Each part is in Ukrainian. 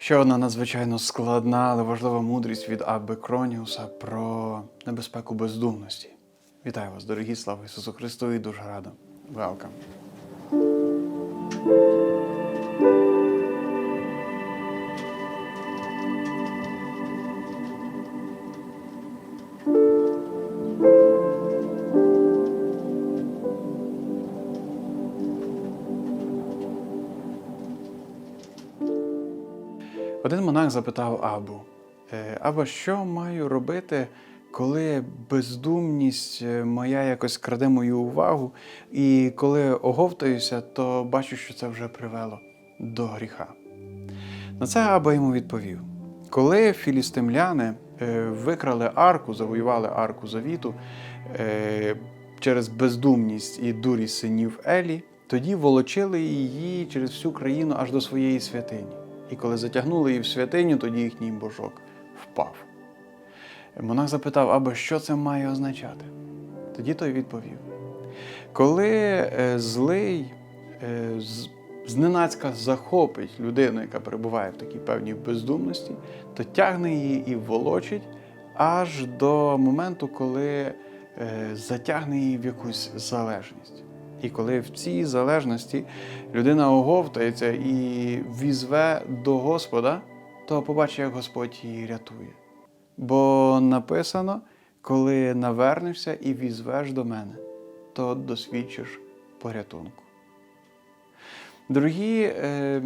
Ще одна надзвичайно складна, але важлива мудрість від Абби Кроніуса про небезпеку бездумності. Вітаю вас, дорогі, слава Ісусу Христу і дуже радо. Welcome. Один монах запитав Абу: «Е, Аба, що маю робити, коли бездумність е, моя якось краде мою увагу, і коли оговтаюся, то бачу, що це вже привело до гріха. На це Аба йому відповів: коли філістимляни е, викрали арку, завоювали арку завіту через бездумність і дурість синів Елі, тоді волочили її через всю країну аж до своєї святині. І коли затягнули її в святиню, тоді їхній божок впав. Монах запитав, аби що це має означати? Тоді той відповів: коли е, злий е, зненацька захопить людину, яка перебуває в такій певній бездумності, то тягне її і волочить аж до моменту, коли е, затягне її в якусь залежність. І коли в цій залежності людина оговтається і візве до Господа, то побачить, як Господь її рятує. Бо написано: коли навернешся і візвеш до мене, то досвідчиш порятунку. Дорогі, е,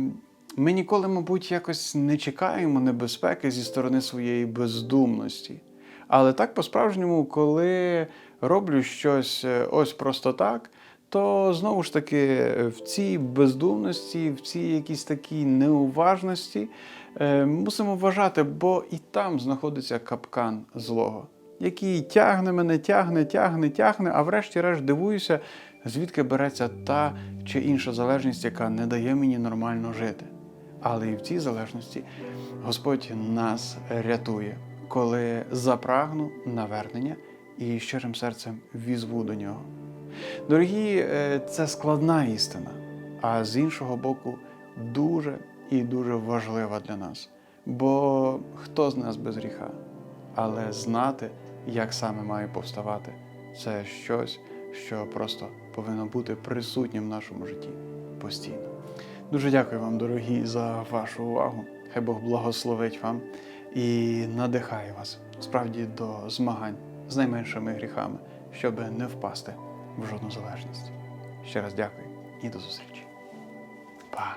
ми ніколи, мабуть, якось не чекаємо небезпеки зі сторони своєї бездумності. Але так по-справжньому, коли роблю щось е, ось просто так, то знову ж таки в цій бездумності, в цій якійсь такій неуважності е, мусимо вважати, бо і там знаходиться капкан злого, який тягне мене, тягне, тягне, тягне, а врешті-решт дивуюся, звідки береться та чи інша залежність, яка не дає мені нормально жити. Але і в цій залежності Господь нас рятує, коли запрагну навернення і щирим серцем візву до нього. Дорогі, е, це складна істина, а з іншого боку, дуже і дуже важлива для нас. Бо хто з нас без гріха? Але знати, як саме має повставати, це щось, що просто повинно бути присутнім в нашому житті постійно. Дуже дякую вам, дорогі, за вашу увагу. Хай Бог благословить вам і надихає вас справді до змагань з найменшими гріхами, щоб не впасти в жодну залежність. Ще раз дякую і до зустрічі. Па!